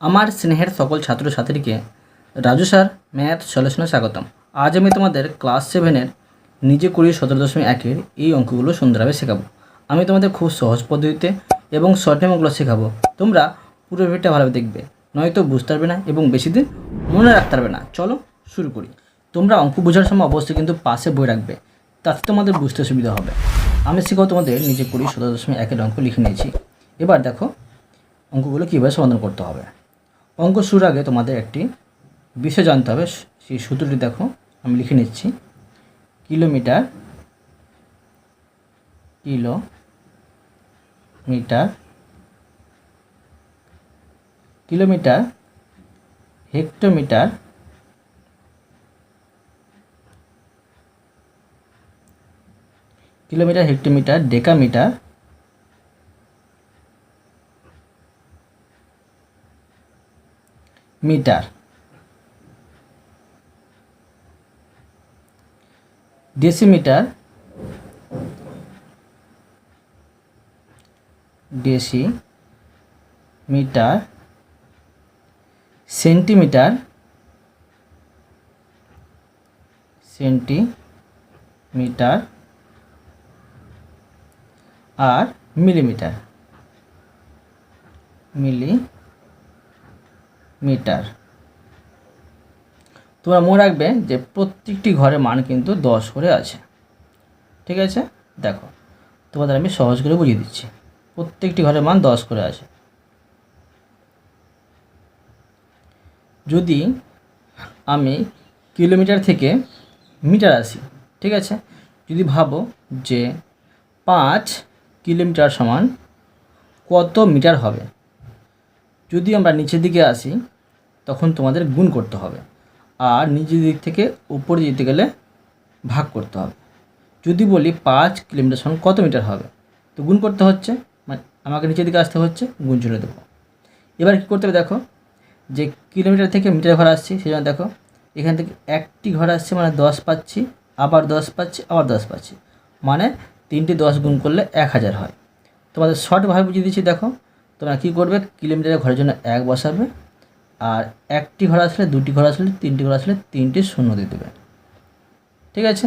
আমার স্নেহের সকল ছাত্রছাত্রীকে রাজু স্যার ম্যাথ সলিউশনে স্বাগতম। আজ আমি তোমাদের ক্লাস সেভেনের নিজে কুড়ি সতেরো দশমিক একের এই অঙ্কগুলো সুন্দরভাবে শেখাবো। আমি তোমাদের খুব সহজ পদ্ধতিতে এবং শর্ট টাইমগুলো শেখাবো। তোমরা পুরো ভিডিওটা ভালোভাবে দেখবে, নয়তো বুঝতে পারবে না এবং বেশি দিন মনে রাখতে পারবে না। চলো শুরু করি। তোমরা অঙ্ক বোঝার সময় অবশ্যই কিন্তু পাশে বই রাখবে, তাতে তোমাদের বুঝতে সুবিধা হবে। আমি শেখাবো তোমাদের নিজে কুড়ি সতেরো দশমিক একের অঙ্ক লিখে নিয়েছি। এবার দেখো অঙ্কগুলো কীভাবে সমাধান করতে হবে। অঙ্ক শুরুর আগে তোমাদের একটি বিষয় জানতে হবে। সেই সূত্রটি দেখো, আমি লিখে নিচ্ছি। Kilometre kilometre kilometre, hectometre kilometre, hectometre, decametre metre. Decimetre. Decimetre centimetre. Centimetre. আর মিলিমিটার। মিলি মিটার। তোমরা মনে রাখবে যে প্রত্যেকটি ঘরের মান কিন্তু দশ করে আছে। ঠিক আছে? দেখো, তোমাদের আমি সহজ করে বুঝিয়ে দিচ্ছি। প্রত্যেকটি ঘরের মান দশ করে আছে। যদি আমি কিলোমিটার থেকে মিটার আসি, ঠিক আছে? যদি ভাবো যে পাঁচ কিলোমিটার সমান কত মিটার হবে যদি আমরা নিচের দিকে আসি, তখন তোমাদের গুণ করতে হবে। আর নিচের দিক থেকে উপরে যেতে গেলে ভাগ করতে হবে। যদি বলি পাঁচ কিলোমিটার সমান কত মিটার হবে, তো গুণ করতে হচ্ছে মানে আমাকে নিচের দিকে আসতে হচ্ছে, গুণ চলে দেবো। এবার কী করতে হবে দেখো, যে কিলোমিটার থেকে মিটার ঘর আসছি, সেই জন্য দেখো, এখান থেকে একটি ঘর আসছে মানে দশ পাচ্ছি, আবার দশ পাচ্ছি, আবার দশ পাচ্ছি। মানে তিনটি দশ গুণ করলে এক হাজার হয়। তোমাদের শর্টভাবে বুঝিয়ে দিচ্ছি, দেখো তোমরা কী করবে? কিলোমিটারের ঘরের জন্য এক বসাবে আর একটি ঘর আসলে, দুটি ঘর আসলে, তিনটি ঘর আসলে তিনটি শূন্য দিয়ে দেবে। ঠিক আছে?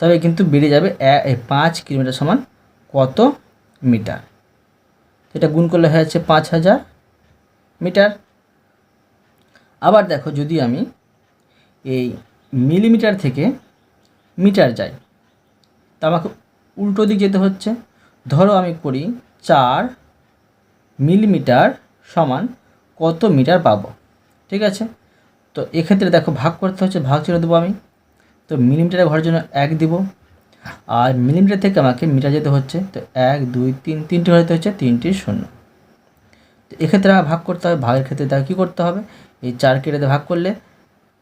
তবে কিন্তু বেড়ে যাবে পাঁচ কিলোমিটার সমান কত মিটার? এটা গুণ করলে হয়ে যাচ্ছে পাঁচ হাজার মিটার। আবার দেখো, যদি আমি এই মিলিমিটার থেকে মিটার যাই, তা আমাকে উল্টো দিক যেতে হচ্ছে। ধরো আমি করি চার মিলিমিটার সমান কত মিটার পাবো? ঠিক আছে? তো এক্ষেত্রে দেখো ভাগ করতে হচ্ছে, ভাগ চিহ্ন দেবো আমি। তো মিলিমিটারের ঘরের জন্য এক দিব। আর মিলিমিটার থেকে আমাকে মিটার যেতে হচ্ছে, তো এক, দুই, তিন, তিনটি ঘর যেতে হচ্ছে, তিনটি শূন্য। তো এক্ষেত্রে ভাগ করতে হবে। ভাগের ক্ষেত্রে তাকে কী করতে হবে? এই চার কেটে ভাগ করলে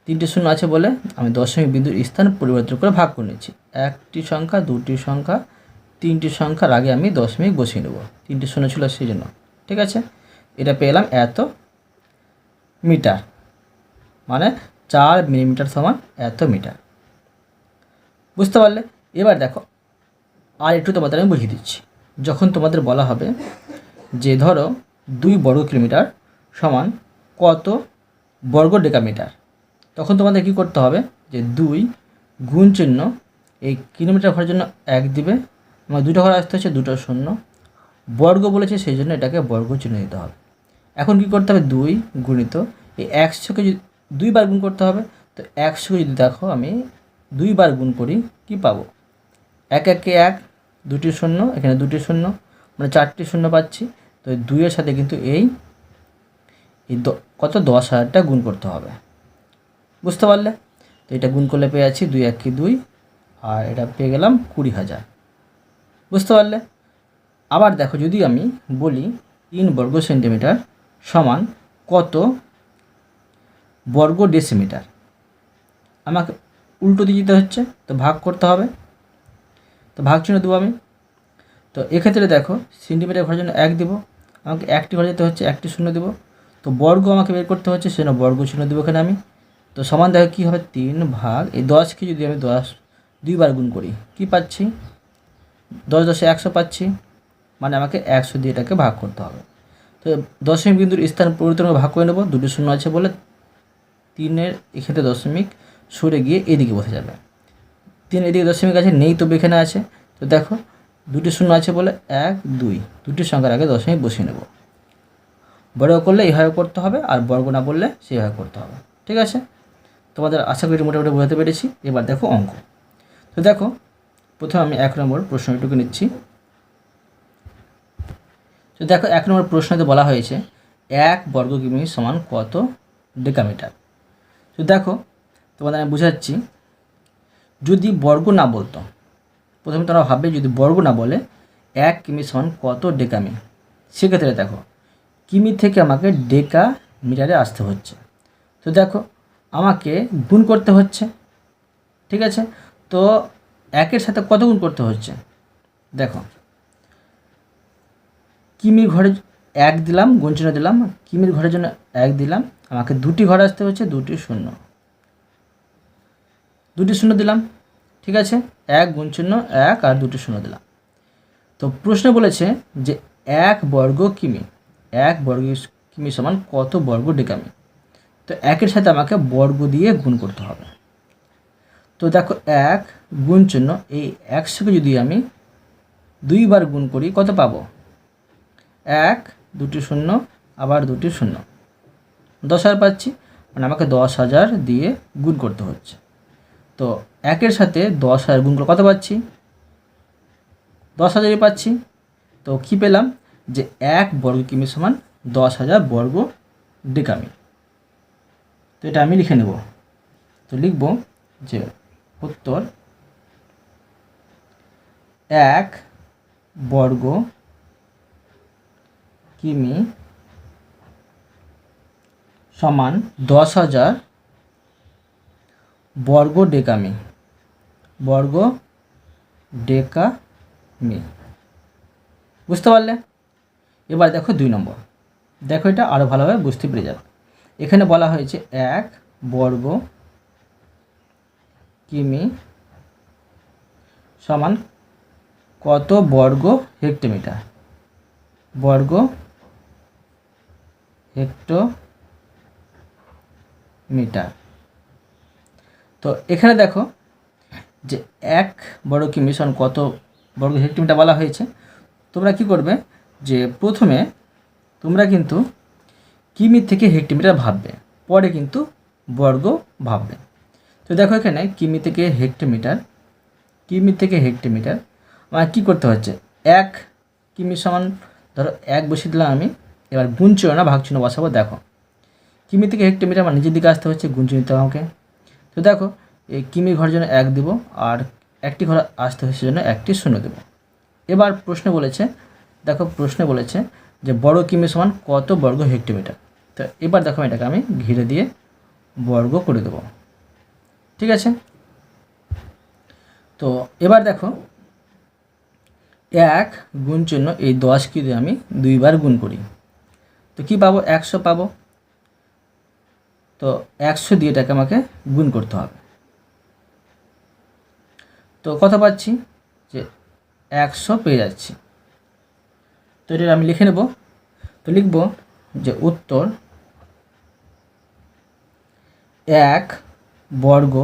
তিনটি শূন্য আছে বলে আমি দশমিক বিন্দুর স্থান পরিবর্তন করে ভাগ করে নিচ্ছি। একটি সংখ্যা, দুটি সংখ্যা, তিনটি সংখ্যার আগে আমি দশমিক বসিয়ে নেব। তিনটি শূন্য ছিল সেই জন্য। ঠিক আছে? এটা পেলাম এত মিটার। মানে চার মিলিমিটার সমান এত মিটার। বুঝতে পারলে? এবার দেখো, আর একটু তোমাদের আমি বুঝিয়ে দিচ্ছি। যখন তোমাদের বলা হবে যে ধরো দুই বর্গ কিলোমিটার সমান কত বর্গ ডেকামিটার, তখন তোমাদের কি করতে হবে? যে দুই গুণ চিহ্ন এই কিলোমিটার ঘরের জন্য এক দিবে আমার দুটো ঘর আসতে হচ্ছে, দুটো শূন্য। বর্গ বলেছে, সেই জন্য এটাকে বর্গ চিহ্ন দিতে হবে। এখন কি করতে হবে? দুই গুণিত, এই একশোকে যদি দুইবার গুণ করতে হবে, তো একশোকে যদি দেখো আমি দুইবার গুণ করি, কি পাবো? এক একে এক, দুটি শূন্য, এখানে দুটি শূন্য মানে চারটি শূন্য পাচ্ছি, তো দুইয়ের সাথে কিন্তু এই কত? দশ হাজারটা গুণ করতে হবে। বুঝতে পারলে? তো এটা গুণ করলে পেয়ে যাচ্ছি দুই এক কি দুই, আর এটা পেয়ে গেলাম কুড়ি হাজার। বুঝতে পারলে? আবার দেখো যদি আমি বলি তিন বর্গ সেন্টিমিটার সমান কত বর্গ ডেসিমিটার? আমাকে উল্টো দিয়ে দিতে হচ্ছে, তো ভাগ করতে হবে। তো ভাগ চিহ্ন দেবো আমি। তো এক্ষেত্রে দেখো সেন্টিমিটার ঘরের জন্য এক দেবো, আমাকে একটি ঘরে যেতে হচ্ছে, একটি শূন্য দেবো। তো বর্গ আমাকে বের করতে হচ্ছে, সেজন্য বর্গ চিহ্ন দেবো এখানে আমি। তো সমান দেখো কী হবে, তিন ভাগ, এই দশকে যদি আমি দশ দুইবার গুণ করি, কি পাচ্ছি? দশ দশে একশো পাচ্ছি। মানে আমাকে একশো দিয়ে এটাকে ভাগ করতে হবে। তো দশমিক বিন্দুর স্থান পরিবর্তন ভাগ করে নেব, দুটি শূন্য আছে বলে তিনের এক্ষেত্রে দশমিক সরে গিয়ে এদিকে বসে যাবে। তিন এদিকে দশমিক আছে, নেই তবে এখানে আছে। তো দেখো, দুটি শূন্য আছে বলে এক, দুই, দুটি সংখ্যার আগে দশমিক বসিয়ে নেব। বড় করলে এইভাবে করতে হবে আর বর্গ না বললে সেইভাবে করতে হবে। ঠিক আছে? তোমাদের আশা করি মোটামুটি বোঝাতে পেরেছি। এবার দেখো অঙ্ক। তো দেখো, প্রথমে আমি এক নম্বর প্রশ্নটুকু নিচ্ছি। তো দেখো, এক নম্বর প্রশ্নতে বলা হয়েছে, এক বর্গ কিমি সমান কত ডেকামিটার? তো দেখো, তোমাদের আমি বুঝাচ্ছি, যদি বর্গ না বলতো, প্রথমে তোমরা ভাববে যদি বর্গ না বলে এক কিমি সমান কত ডেকামি? সেক্ষেত্রে দেখো, কিমি থেকে আমাকে ডেকা মিটারে আসতে হচ্ছে। তো দেখো, আমাকে গুণ করতে হচ্ছে, ঠিক আছে? তো একের সাথে কত গুণ করতে হচ্ছে? দেখো কিমির ঘরে এক দিলাম গুণ দিলাম, কিমির ঘরের জন্য এক দিলাম, আমাকে দুটি ঘর আসতে হচ্ছে দুটি শূন্য। দুটি শূন্য দিলাম, ঠিক আছে? এক গুণ চিহ্ন এক আর দুটি শূন্য দিলাম। তো প্রশ্ন বলেছে যে এক বর্গ কিমি, এক বর্গ কিমি সমান কত বর্গ ডেকামি তো একের সাথে আমাকে বর্গ দিয়ে গুণ করতে হবে। তো দেখো, এক গুণ চিহ্ন এই একশোকে যদি আমি দুইবার গুণ করি, কত পাবো? এক, দুটি শূন্য, আবার দুটি শূন্য। দশ হাজার পাচ্ছি মানে আমাকে দশ হাজার দিয়ে গুণ করতে হচ্ছে। তো একের সাথে দশ হাজার গুণ করে কত পাচ্ছি? দশ হাজারই পাচ্ছি। তো কী পেলাম? যে এক বর্গ কিমি সমান দশ হাজার বর্গ ডেকামি। তো এটা আমি লিখে নেব। তো লিখব যে উত্তর এক বর্গ কিমি সমান দশ হাজার বর্গ ডেকামি বর্গ ডেকামি। বুঝতে পারলে? এবার দেখো দুই নম্বর। দেখো এটা আরও ভালোভাবে বুঝতে পেরে যাবে। এখানে বলা হয়েছে এক বর্গ কিমি সমান কত বর্গ হেক্টোমিটার? বর্গ হেক্টোমিটার তো এখানে দেখো যে এক বর্গ কিমি সমান কত বর্গ হেক্টোমিটার বলা হয়েছে, তোমরা কি করবে যে প্রথমে তোমরা কিন্তু কিমি থেকে হেক্টোমিটার ভাববে, পরে কিন্তু বর্গ ভাববে। তো দেখো এখানে কিমি থেকে হেক্টোমিটার কিমি থেকে হেক্টোমিটার আমার কী করতে হচ্ছে? এক কিমি সমান ধরো এক বসিয়ে দিলাম আমি এবার গুণ চিহ্ন না ভাগ চিহ্ন বসাবো, দেখো। কিমি থেকে হেক্টোমিটার আমার নিজের দিকে আসতে হচ্ছে গুণ চিহ্ন দিতে হবে আমাকে। তো দেখো, এই কিমি ঘরের জন্য এক দেবো আর একটি ঘর আসতে হচ্ছে জন্য একটি শূন্য দেবো। এবার প্রশ্ন বলেছে, দেখো প্রশ্নে বলেছে যে বড় কিমি সমান কত বর্গ হেক্টোমিটার তো এবার দেখো এটাকে আমি ঘিরে দিয়ে বর্গ করে দেবো। ঠিক আছে? তো এবার দেখো, এক গুণ চিহ্ন এই দশকে দিয়ে আমি দুইবার গুণ করি। তো কি পাবো? একশো পাবো। তো একশো দিয়ে এটাকে আমাকে গুণ করতে হবে। তো কত পাচ্ছি যে একশো পেয়ে যাচ্ছি। তো এটা আমি লিখে নেব। তো লিখব যে উত্তর এক বর্গ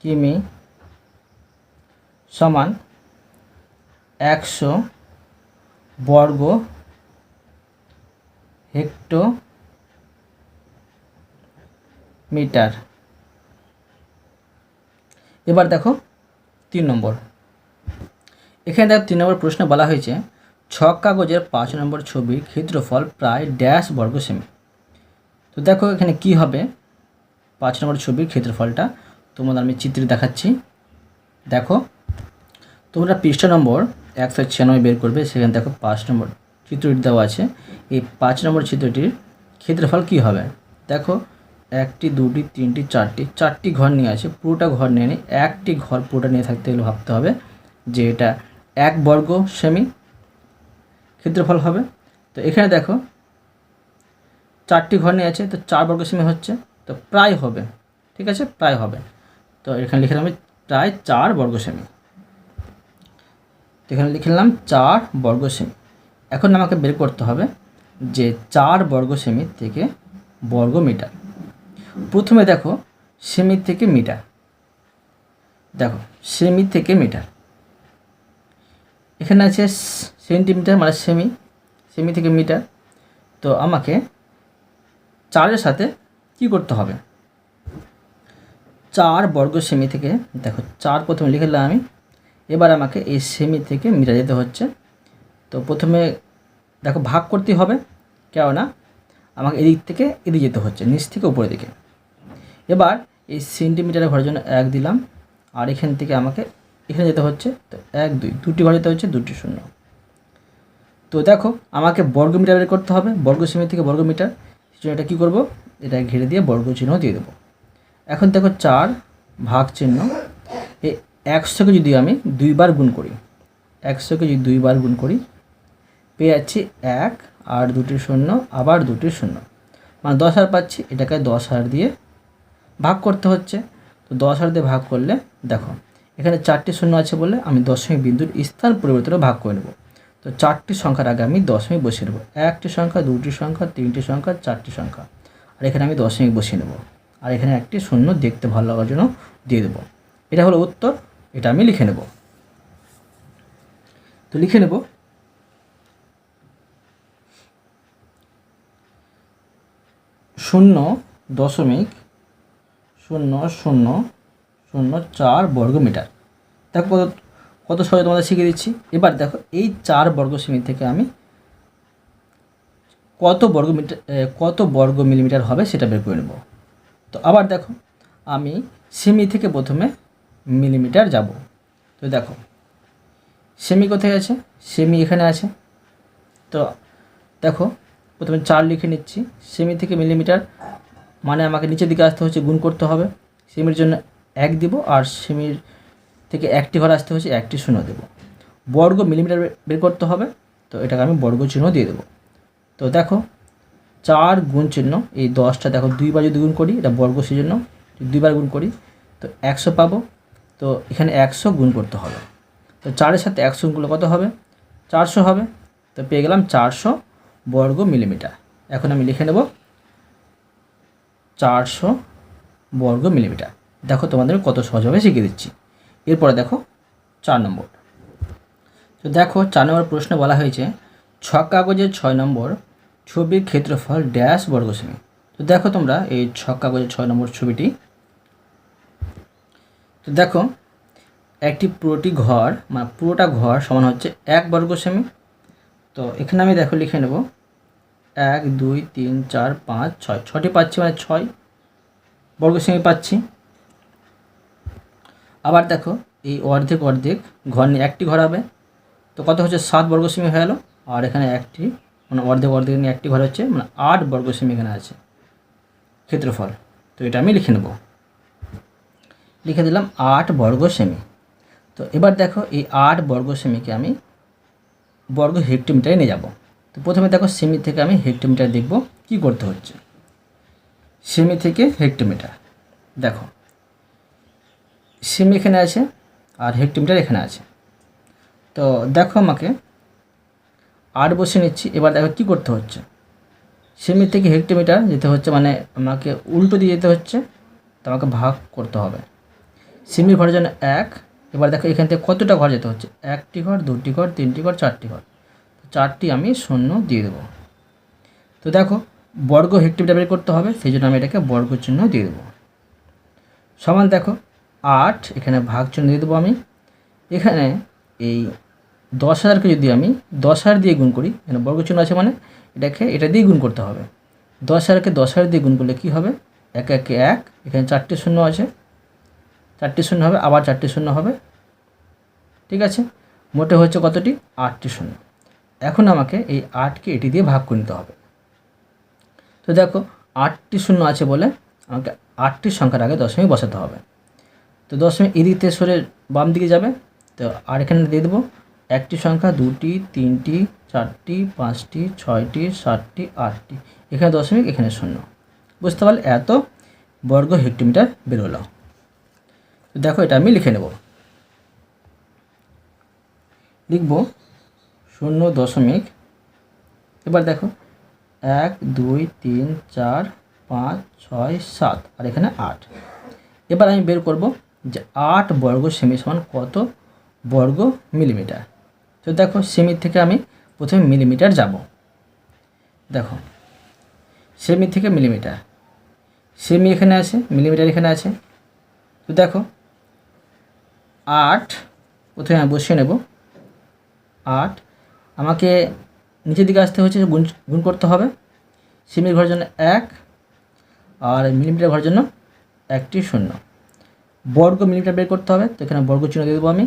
কিমি সমান একশো বর্গ হেক্টো মিটার। এবার দেখো তিন নম্বর। এখানে দেখো তিন নম্বর প্রশ্ন বলা হয়েছে, ছক কাগজের পাঁচ নম্বর ছবির ক্ষেত্রফল প্রায় ড্যাশ বর্গ সেমি। তো দেখো এখানে কি হবে? পাঁচ নম্বর ছবির ক্ষেত্রফলটা, তোমাদের আমি চিত্রে দেখাচ্ছি। দেখো, তোমরা পৃষ্ঠা নম্বর একশো ছিয়ানব্বই বের করবে, সেখানে দেখো পাঁচ নম্বর। চিত্রটি দেওয়া আছে। এই পাঁচ নম্বর চিত্রটির ক্ষেত্রফল কি হবে? দেখো, একটি, দুটি, তিনটি, চারটি চারটি ঘর নিয়ে আছে। পুরোটা ঘর নিয়ে নিই, একটি ঘর পুরোটা নিয়ে থাকতে গেলে ভাবতে হবে যে এটা এক বর্গ সেমি ক্ষেত্রফল হবে। তো এখানে দেখো, চারটি ঘর নিয়ে আছে, তো চার বর্গ সেমি হচ্ছে, তো প্রায় হবে। ঠিক আছে? প্রায় হবে। তো এখানে লিখে আমি প্রায় চার বর্গ সেমি। এখানে লিখে নিলাম, চার বর্গ সেমি। এখন আমাকে বের করতে হবে যে চার বর্গ সেমি থেকে বর্গ মিটার। প্রথমে দেখো, সেমি থেকে মিটার। দেখো, সেমি থেকে মিটার। এখানে আছে সেন্টিমিটার মানে সেমি সেমি থেকে মিটার। তো আমাকে চারের সাথে কি করতে হবে? চার বর্গ সেমি থেকে, দেখো, চার প্রথমে লিখে দিলাম আমি। এবার আমাকে এই সেমি থেকে মিটার যেতে হচ্ছে। তো প্রথমে দেখো ভাগ করতে হবে, কেননা আমাকে এদিক থেকে এদিকে যেতে হচ্ছে, নিচ থেকে উপরের দিকে। এবার এই সেন্টিমিটারের ঘরের জন্য এক দিলাম, আর এখান থেকে আমাকে এখানে যেতে হচ্ছে, তো এক, দুই, দুটি ঘর যেতে হচ্ছে, দুটি শূন্য। তো দেখো আমাকে বর্গ মিটার বের করতে হবে বর্গ সেমি থেকে বর্গ মিটার সেই জন্য এটা কী করব? এটা ঘিরে দিয়ে বর্গ চিহ্ন দিয়ে দেবো। এখন দেখো চার ভাগ চিহ্ন, এই একশোকে যদি আমি দুইবার গুণ করি, একশোকে যদি দুইবার গুণ করি পেয়ে যাচ্ছি এক, আর দুটি শূন্য, আবার দুটি শূন্য। মানে দশ হাজার পাচ্ছি, এটাকে দশ হাজার দিয়ে ভাগ করতে হচ্ছে। তো দশ হাজার দিয়ে ভাগ করলে, দেখো, এখানে চারটি শূন্য আছে বলে আমি দশমিক বিন্দুর স্থান পরিবর্তনে ভাগ করে নেব। তো চারটি সংখ্যার আগে আমি দশমিক বসিয়ে নেব। একটি সংখ্যা, দুটি সংখ্যা, তিনটি সংখ্যা, চারটি সংখ্যা। আর এখানে আমি দশমিক বসিয়ে নেব। আর এখানে একটি শূন্য দেখতে ভালো লাগার জন্য দিয়ে দেবো। এটা হলো উত্তর, এটা আমি লিখে নেব। তো লিখে নেব। শূন্য দশমিক শূন্য শূন্য শূন্য চার বর্গ মিটার। দেখো কত কত সহজে তোমাদের শিখিয়ে দিচ্ছি। এবার দেখো, এই চার বর্গ সেমি থেকে আমি কত বর্গ মিটার কত বর্গ মিলিমিটার হবে সেটা বের করে নেব। তো আবার দেখো, আমি সেমি থেকে প্রথমে মিলিমিটার যাব। তো দেখো, সেমি কোথায় আছে? সেমি এখানে আছে। তো দেখো প্রথমে চার লিখে নিচ্ছি। সেমি থেকে মিলিমিটার মানে আমাকে নিচের দিকে আসতে হচ্ছে, গুণ করতে হবে। সেমির জন্য এক দিব, আর সেমির থেকে একটি ঘর আসতে হচ্ছে, একটি শূন্য দেবো। বর্গ মিলিমিটার বের করতে হবে, তো এটাকে আমি বর্গ চিহ্ন দিয়ে দেবো। তো দেখো, চার গুণ চিহ্ন, এই দশটা দেখো, দুইবার যদি গুণ করি, এটা বর্গ সেই জন্য যদি দুইবার গুণ করি, তো একশো পাবো। তো এখানে একশো গুণ করতে হবে। তো চারের সাথে একশো গুণ করলে কত হবে? চারশো হবে। তো পেয়ে গেলাম চারশো। বর্গ মিলিমিটার। এখন আমি লিখে নেব চারশো বর্গ মিলিমিটার। দেখো তোমাদের কত সহজভাবে শিখিয়ে দিচ্ছি। এরপরে দেখো চার নম্বর। তো দেখো চার নম্বর প্রশ্ন বলা হয়েছে ছ কাগজের ছয় নম্বর ছবির ক্ষেত্রফল ড্যাশ বর্গ সেমি তো দেখো তোমরা এই ছ কাগজের ছয় নম্বর ছবিটি। তো দেখো, একটি পুরোটি ঘর মানে পুরোটা ঘর সমান হচ্ছে এক বর্গ সেমি তো এখানে আমি দেখো লিখে নেব এক, দুই, তিন, চার, পাঁচ, ছয়। ছটি পাচ্ছি মানে ছয় বর্গ সেমি পাচ্ছি। আবার দেখো, এই অর্ধেক অর্ধেক ঘর নিয়ে একটি ঘর হবে। তো কত হচ্ছে? সাত বর্গ সেমি হয়ে গেল। আর এখানে একটি মানে অর্ধেক অর্ধেক নিয়ে একটি ঘর হচ্ছে মানে আট বর্গ সেমি এখানে আছে। ক্ষেত্রফল। তো এটা আমি লিখে নেব। লিখে দিলাম আট বর্গ তো এবার দেখো, এই আট বর্গ আমি বর্গ হেক্টোমিটারে নিয়ে যাব। তো প্রথমে দেখো সেমি থেকে আমি হেক্টোমিটার দেখব কি করতে হচ্ছে। সেমি থেকে হেক্টোমিটার, দেখো। সেমি এখানে আছে আর হেক্টোমিটার এখানে আছে। তো দেখো আমাকে আট বসে নিচ্ছি, এবার দেখো কী করতে হচ্ছে। সেমি থেকে হেক্টোমিটার যেতে হচ্ছে মানে আমাকে উল্টো দিয়ে যেতে হচ্ছে, তো আমাকে ভাগ করতে হবে। সেমির ঘরের জন্য এক, এবার দেখো এখান থেকে কতটা ঘর যেতে হচ্ছে, একটি ঘর, দুটি ঘর, তিনটি ঘর, চারটি ঘর। চারটি আমি শূন্য দিয়ে দেবো। তো দেখো, বর্গ হেক্টোমিটার বের করতে হবে, সেই জন্য আমি এটাকে বর্গ চিহ্ন দিয়ে দেবো। সমান দেখো, আট, এখানে ভাগ চিহ্ন দিয়ে দেবো আমি। এখানে এই দশ হাজারকে যদি আমি দশ হাজার দিয়ে গুণ করি, এখানে বর্গ চিহ্ন আছে মানে এটাকে এটা দিয়ে গুণ করতে হবে। দশ হাজারকে দশ হাজার দিয়ে গুণ করলে কী হবে? এক একে এক, এখানে চারটে শূন্য আছে। চারটি শূন্য হবে, আবার চারটি শূন্য হবে। ঠিক আছে? মোটে হচ্ছে কতটি? আটটি শূন্য। এখন আমাকে এই আটকে এটি দিয়ে ভাগ করে নিতে হবে। তো দেখো, আটটি শূন্য আছে বলে আমাকে আটটি সংখ্যার আগে দশমিক বসাতে হবে। তো দশমিক এদিক থেকে সরে বাম দিকে যাবে। তো আর এখানে দিয়ে দেবো, একটি সংখ্যা, দুটি, তিনটি, চারটি, পাঁচটি, ছয়টি, সাতটি, আটটি। এখানে দশমিক, এখানে শূন্য। বুঝতে পারলে এত বর্গ হেক্টোমিটার বেরোলো দেখো, এটা আমি লিখে নেব। লিখব শূন্য দশমিক। এবার দেখো, এক, দুই, তিন, চার, পাঁচ, ছয়, সাত, আর এখানে আট। এবার আমি বের করব যে আট বর্গ সেমি সমান কত বর্গ মিলিমিটার। তো দেখো, সেমি থেকে আমি প্রথমে মিলিমিটার যাব। দেখো, সেমি থেকে মিলিমিটার। সেমি এখানে আছে, মিলিমিটার এখানে আছে। তো দেখো, আট, প্রথমে আমি বসিয়ে নেব। আট আমাকে নিচের দিকে আসতে হচ্ছে, গুণ গুণ করতে হবে। সেমির ঘরের জন্য এক, আর মিলিমিটার ঘরের জন্য একটি শূন্য। বর্গ মিলিমিটার বের করতে হবে, তো এখানে বর্গ চিহ্ন দিয়ে দেবো আমি।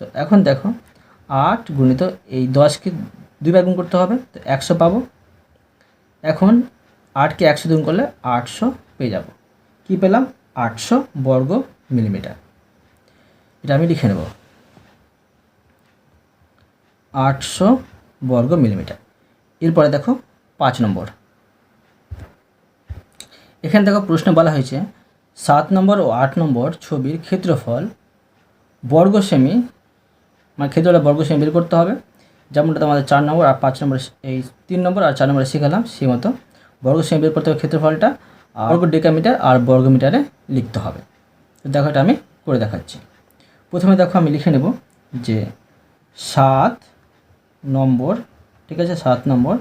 তো এখন দেখো, আট গুণিত এই দশকে দুইবার গুণ করতে হবে, তো একশো পাবো। এখন আটকে একশো গুণ করলে আটশো পেয়ে যাব। কী পেলাম? আটশো বর্গ মিলিমিটার। এটা আমি লিখে নেব। আটশো বর্গ মিলিমিটার। এরপরে দেখো পাঁচ নম্বর। এখানে দেখো প্রশ্ন বলা হয়েছে, সাত নম্বর ও আট নম্বর ছবির ক্ষেত্রফল বর্গ সেমি মানে ক্ষেত্রফলের বর্গ সেমি বের করতে হবে। যেমনটা তোমাদের চার নম্বর আর পাঁচ নম্বর এই তিন নম্বর আর চার নম্বরে শেখালাম, সেই মতো বর্গ সেমি বের করতে হবে ক্ষেত্রফলটা বর্গ ডেকামিটার আর বর্গ মিটারে লিখতে হবে। তো দেখো এটা আমি করে দেখাচ্ছি। প্রথমে দেখো আমি লিখে নেব যে সাত নম্বর, ঠিক আছে, সাত নম্বর,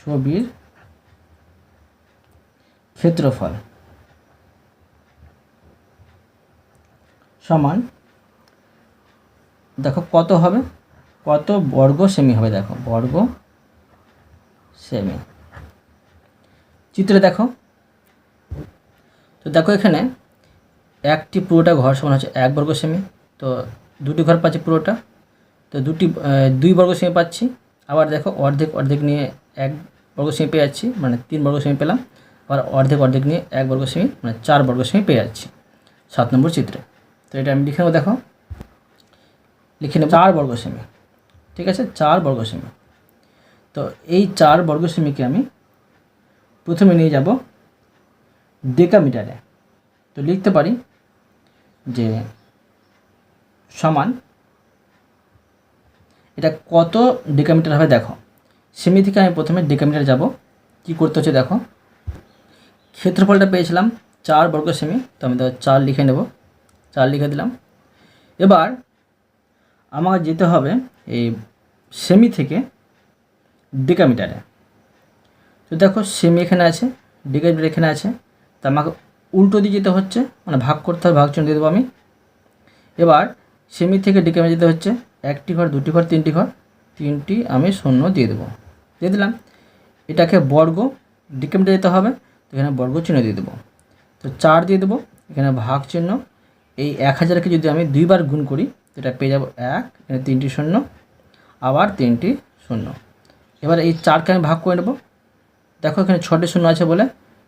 ছবির ক্ষেত্রফল সমান, দেখো কত হবে? কত বর্গ সেমি হবে, দেখো, বর্গ সেমি চিত্রে দেখো, তো দেখো এখানে একটি পুরোটা ঘর সমান হচ্ছে এক বর্গ সেমি তো দুটি ঘর পাচ্ছি পুরোটা। তো দুটি দুই বর্গ সেমি পাচ্ছি। আবার দেখো অর্ধেক অর্ধেক নিয়ে এক বর্গ সেমি পেয়ে যাচ্ছি মানে তিন বর্গ সেমি পেলাম। আবার অর্ধেক অর্ধেক নিয়ে এক বর্গ সেমি মানে চার বর্গ সেমি পেয়ে যাচ্ছি সাত নম্বর চিত্রে। তো এটা আমি লিখে নেব, দেখো। লিখে নেব চার বর্গ সেমি ঠিক আছে? চার বর্গ সেমি তো এই চার বর্গ সেমিকে আমি প্রথমে নিয়ে যাব ডেকামিটারে তো লিখতে পারি যে সমান এটা কত ডেকামিটার হবে দেখো। সেমি থেকে আমি প্রথমে ডেকামিটার যাব। কি করতে হচ্ছে দেখো। ক্ষেত্রফলটা পেয়েছিলাম চার বর্গ সেমি, তো আমি তো চার লিখে নেব। চার লিখে দিলাম। এবার আমার যেতে হবে এই সেমি থেকে ডেকামিটারে তো দেখো সেমি এখানে আছে ডেকামিটার এখানে আছে। তা আমাকে উল্টো দিয়ে যেতে হচ্ছে মানে ভাগ করতে হবে ভাগ চিহ্ন দিয়ে দেবো আমি। এবার সেমি থেকে ডেকামিটার যেতে হচ্ছে একটি ঘর, দুটি ঘর, তিনটি ঘর, তিনটি আমি শূন্য দিয়ে দেবো। দিয়ে দিলাম। এটাকে বর্গ ডিকেমিটার যেতে হবে, তো এখানে বর্গ চিহ্ন দিয়ে দেবো। তো চার দিয়ে দেবো, এখানে ভাগ চিহ্ন। এই এক হাজারকে যদি আমি দুইবার গুণ করি এটা পেয়ে যাব এক, এখানে তিনটি শূন্য, আবার তিনটি শূন্য। এবার এই চারকে আমি ভাগ করে নেব। দেখো এখানে ছটি শূন্য আছে বলে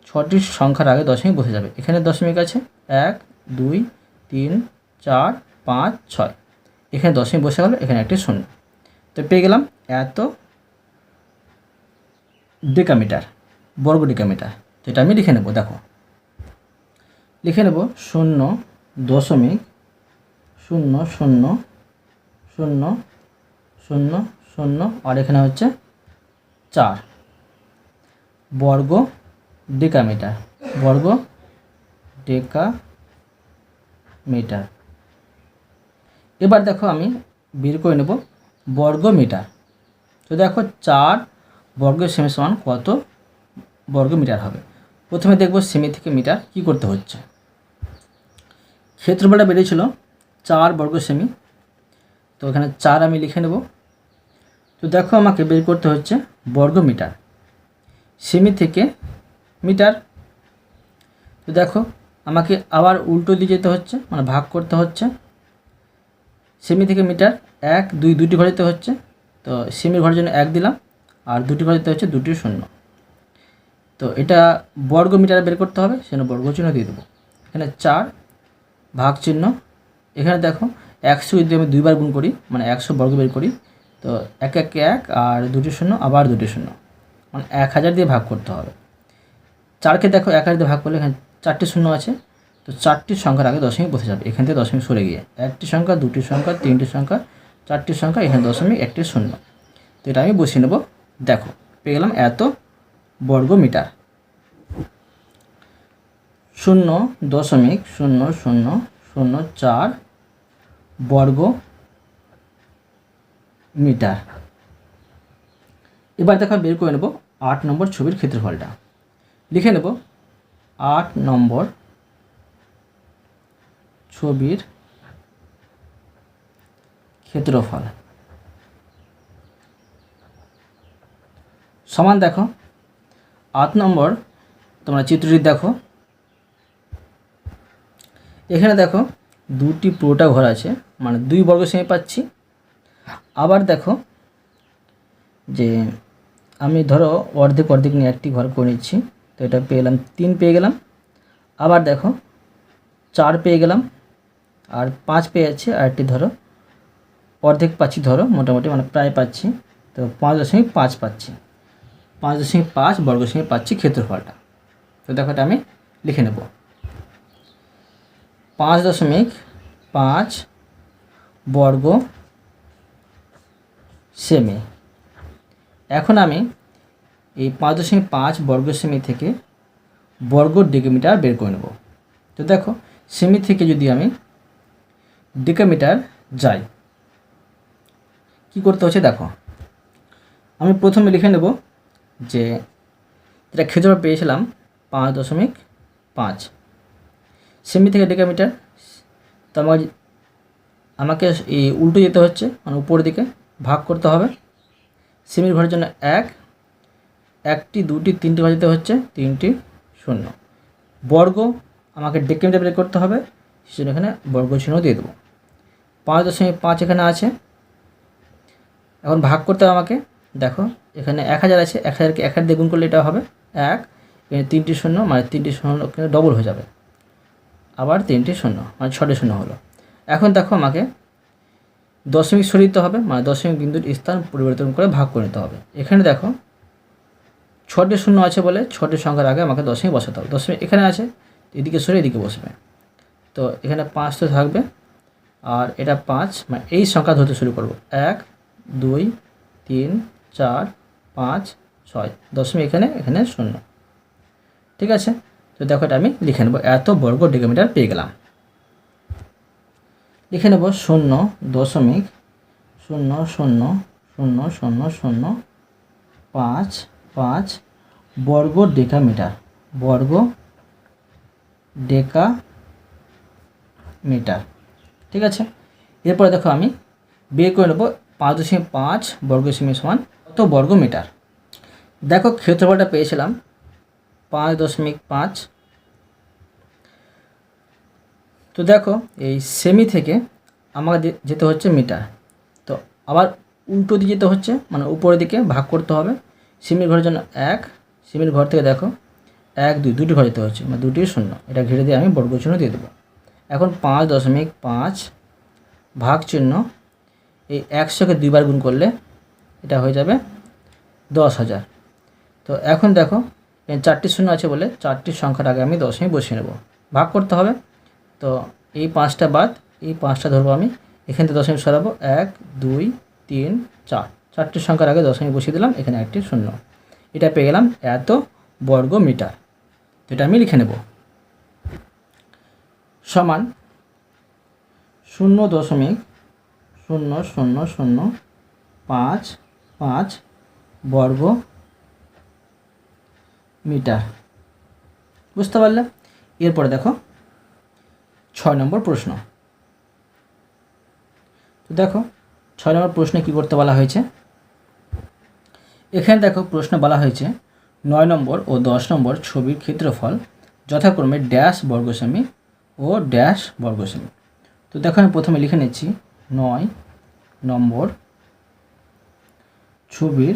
ছটি সংখ্যার আগে দশমিক বসে যাবে। এখানে দশমিক আছে এক, দুই, তিন, চার, পাঁচ, ছয়। এখানে দশমিক বসে গেল, এখানে একটি শূন্য। তো পেয়ে গেলাম এত ডেকামিটার বর্গ ডেকামিটার তো এটা আমি লিখে নেব, দেখো। লিখে নেব শূন্য দশমিক শূন্য শূন্য শূন্য শূন্য শূন্য, আর এখানে হচ্ছে চার। বর্গ ডেকামিটার বর্গ ডেকা মিটার এবার দেখো আমি বের করে নেব বর্গ মিটার তো দেখো চার বর্গ সেমি সমান কত বর্গ মিটার হবে। প্রথমে দেখব সেমি থেকে মিটার কি করতে হচ্ছে। ক্ষেত্রফলটা বেরিয়েছিল চার বর্গ সেমি। তো এখানে চার আমি লিখে নেব। তো দেখো আমাকে বের করতে হচ্ছে বর্গ মিটার সেমি থেকে মিটার। তো দেখো আমাকে আবার উল্টো দিয়ে যেতে হচ্ছে মানে ভাগ করতে হচ্ছে। সেমি থেকে মিটার এক, দুই দুটি ঘর দিতে হচ্ছে। তো সেমির ঘরের জন্য এক দিলাম, আর দুটি ঘর হচ্ছে দুটি শূন্য। তো এটা বর্গ মিটার বের করতে হবে, সেজন্য বর্গ চিহ্ন দিয়ে দেবো। এখানে চার ভাগ চিহ্ন। এখানে দেখো, একশো যদি আমি দুইবার গুণ করি মানে একশো বর্গ বের করি, তো এক এক এক, আর দুটি শূন্য, আবার দুটি শূন্য। মানে এক হাজার দিয়ে ভাগ করতে হবে। চারকে দেখো, এক হাজার দিয়ে ভাগ করলে এখানে চারটি শূন্য আছে। তো চারটি সংখ্যার আগে দশমিক বসে যাবে, এখান থেকে দশমিক সরে গিয়ে। একটি সংখ্যা, দুটি সংখ্যা, তিনটি সংখ্যা, চারটি সংখ্যা, এখানে দশমিক, একটি শূন্য। তো এটা আমি বসিয়ে নেব। দেখো, পেয়ে গেলাম এত বর্গ মিটার শূন্য দশমিক, শূন্য শূন্য শূন্য, চার বর্গ মিটার এবার দেখো, বের করে নেব আট নম্বর ছবির ক্ষেত্রফলটা। লিখে নেব আট নম্বর ছবির ক্ষেত্রফল। সমান দেখো, আট নম্বর, তোমরা চিত্রটি দেখো। এখানে দেখো, দুটি পুরোটা ঘর আছে মানে দুই বর্গ সেমি পাচ্ছি। আবার দেখো, যে আমি ধরো অর্ধেক অর্ধেক নিয়ে একটি ঘর করে নিচ্ছি, তো এটা পেয়ে গেলাম, তিন পেয়ে গেলাম। আবার দেখো, চার পেয়ে গেলাম। আর পাঁচ পেয়ে যাচ্ছে, আর একটি ধরো, অর্ধেক পাচ্ছি ধরো, মোটামুটি মানে প্রায় পাচ্ছি। তো পাঁচ দশমিক পাঁচ পাচ্ছি। পাঁচ দশমিক পাঁচ, বর্গ সেমি পাচ্ছি ক্ষেত্রফলটা। তো দেখো এটা আমি লিখে নেব। পাঁচ দশমিক পাঁচ বর্গ সেমি। এখন আমি এই পাঁচ দশমিক পাঁচ বর্গ সেমি থেকে বর্গ ডেকিমিটার বের করে নেব। তো দেখো, সেমি থেকে যদি আমি ডেকামিটার যাই কি করতে হচ্ছে দেখো। আমি প্রথমে লিখে নেব যে এটা ক্ষেত্রফল পেয়েছিলাম পাঁচ দশমিক পাঁচ। সেমি থেকে ডেকামিটার তো আমাকে আমাকে এই উল্টো যেতে হচ্ছে মানে উপর দিকে ভাগ করতে হবে। সেমির ঘরের জন্য এক, একটি, দুটি, তিনটি ঘর যেতে হচ্ছে, তিনটি, শূন্য। বর্গ আমাকে ডেকেমিটার বের করতে হবে সেজন্য এখানে বর্গ চিহ্ন দিয়ে দেবো। পাঁচ দশমিক পাঁচ এখানে আছে। এখন ভাগ করতে হবে আমাকে। দেখো, এখানে এক হাজার আছে, এক হাজারকে এক হাজার দিয়ে করলে এটা হবে এক। এখানে তিনটি শূন্য মানে তিনটি শূন্য এখানে ডবল হয়ে যাবে। আবার তিনটি শূন্য মানে ছটি শূন্য হলো। এখন দেখো আমাকে দশমিক সরিয়ে দিতে হবে মানে দশমিক বিন্দুর স্থান পরিবর্তন করে ভাগ করে নিতে হবে। এখানে দেখো, ছটি শূন্য আছে বলে ছটি সংখ্যার আগে আমাকে দশমিক বসাতে হবে। দশমিক এখানে আছে, এদিকে সরে এদিকে বসবে। তো এখানে পাঁচ তো থাকবে। আর এটা পাঁচ মানে এই সংখ্যা ধরতে শুরু করব। এক, দুই, তিন, চার, পাঁচ, ছয়, দশমিক এখানে এখানে শূন্য। ঠিক আছে? তো দেখো এটা আমি লিখে নেব। এত বর্গ ডিগোমিটার পেয়ে গেলাম। লিখে নেব শূন্য দশমিক শূন্য শূন্য শূন্য শূন্য শূন্য পাঁচ পাঁচ বর্গ ডেকামিটার বর্গ ডেকা মিটার ঠিক আছে? এরপরে দেখো আমি বের করে নেব পাঁচ দশমিক পাঁচ বর্গ সেমি সমান কত বর্গ মিটার? দেখো ক্ষেত্রফলটা পেয়েছিলাম পাঁচ দশমিক পাঁচ। তো দেখো এই সেমি থেকে আমাকে যেতে হচ্ছে মিটার। তো আবার উল্টো দিকে যেতে হচ্ছে মানে উপরের দিকে ভাগ করতে হবে। সেমির ঘরের জন্য এক সেমির ঘর থেকে দেখো এক, দুই, দুটি ঘর যেতে হচ্ছে মানে দুটি শূন্য। এটা ঘিরে দিয়ে আমি বর্গ চিহ্ন দিয়ে দেবো। এখন পাঁচ দশমিক পাঁচ ভাগ চিহ্ন, এই একশোকে দুইবার গুণ করলে এটা হয়ে যাবে দশ হাজার। তো এখন দেখো চারটি শূন্য আছে বলে চারটি সংখ্যার আগে আমি দশমিক বসিয়ে নেব। ভাগ করতে হবে। তো এই পাঁচটা বাদ, এই পাঁচটা ধরবো আমি। এখান থেকে দশমিক সরাবো। এক, দুই, তিন, চার। চারটি সংখ্যার আগে দশমিক বসিয়ে দিলাম, এখানে একটি শূন্য। এটা পেয়ে গেলাম এত বর্গ মিটার এটা আমি লিখে নেব। সমান শূন্য দশমিক শূন্য শূন্য শূন্য পাঁচ পাঁচ বর্গ মিটার বুঝতে পারলে? এরপরে দেখো, ছয় নম্বর প্রশ্ন। তো দেখো, ছয় নম্বর প্রশ্নে কী করতে বলা হয়েছে? এখানে দেখো, প্রশ্ন বলা হয়েছে, নয় নম্বর ও দশ নম্বর ছবির ক্ষেত্রফল যথাক্রমে ড্যাশ বর্গ সেমি ও ড্যাশ বর্গ সেমি তো দেখো আমি প্রথমে লিখে নিচ্ছি, নয় নম্বর ছবির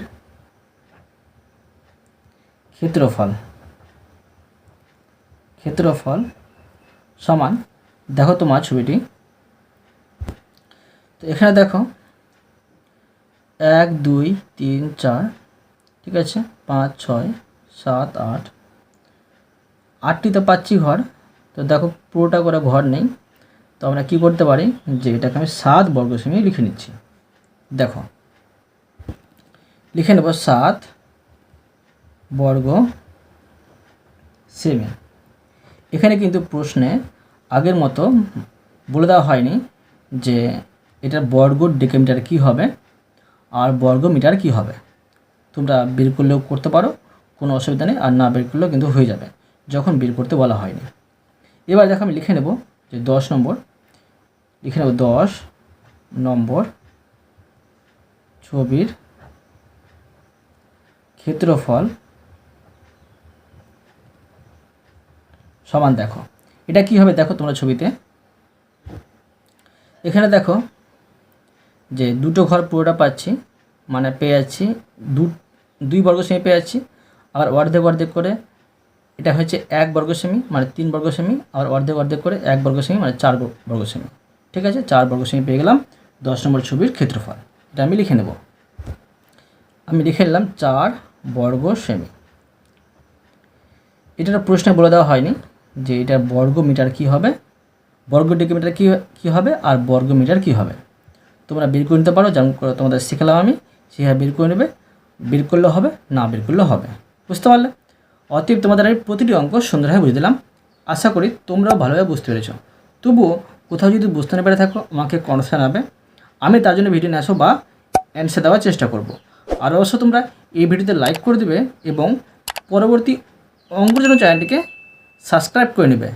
ক্ষেত্রফল। ক্ষেত্রফল সমান, দেখো তোমার ছবিটি। তো এখানে দেখো, এক, দুই, তিন, চার, ঠিক আছে, পাঁচ, ছয়, সাত, আট। আটটি তো পাচ্ছি ঘর। তো দেখো পুরোটা করে ঘর নেই। তো আমরা কী করতে পারি? যে এটাকে আমি সাত বর্গ সেমি লিখে নিচ্ছি। দেখো, লিখে নেব সাত বর্গ সেমি এখানে কিন্তু প্রশ্নে আগের মতো বলে দেওয়া হয়নি যে এটার বর্গ ডেকেমিটার কী হবে আর বর্গ মিটার কী হবে। তোমরা বের করলেও করতে পারো, কোনো অসুবিধা নেই, আর না বের করলেও কিন্তু হয়ে যাবে, যখন বের করতে বলা হয়নি। এবার দেখো আমি লিখে নেব যে দশ নম্বর। লিখে নেব দশ নম্বর ছবির ক্ষেত্রফল সমান দেখো। এটা কি হবে দেখো তোমরা ছবিতে? এখানে দেখো যে দুটো ঘর পুরোটা পাচ্ছি মানে পেয়ে যাচ্ছি, দু দুই বর্গ সেমি পেয়ে যাচ্ছি আর অর্ধেক অর্ধেক করে এটা হচ্ছে এক বর্গ সেমি মানে তিন বর্গ সেমি আর অর্ধেক অর্ধেক করে এক বর্গ সেমি মানে চার বর্গ সেমি ঠিক আছে? চার বর্গ সেমি পেয়ে গেলাম। দশ নম্বর ছবির ক্ষেত্রফল। এটা আমি লিখে নেব। আমি লিখে নিলাম চার বর্গ সেমি এটার প্রশ্নে বলে দেওয়া হয়নি যে এটার বর্গ মিটার কী হবে। বর্গ ডেকিমিটার কী কী হবে আর বর্গ মিটার কী হবে। তোমরা বের করে নিতে পারো, যেমন তোমাদের শেখালাম আমি। সেভাবে বের করে নেবে। বের করলে হবে, না বের করলে হবে। বুঝতে পারলে? অতএব তোমাদের আমি প্রতিটি অঙ্ক সুন্দরভাবে বুঝে দিলাম। আশা করি তোমরাও ভালোভাবে বুঝতে পেরেছ। তবুও কোথাও যদি বুঝতে না পেরে থাকো, আমাকে কনফার্ম জানাবে। আমি তার জন্য ভিডিও নিয়ে আসো বা অ্যান্সার দেওয়ার চেষ্টা করব। আর অবশ্য তোমরা এই ভিডিওতে লাইক করে দেবে এবং পরবর্তী অঙ্কর জন্য চ্যানেলটিকে সাবস্ক্রাইব করে নেবে।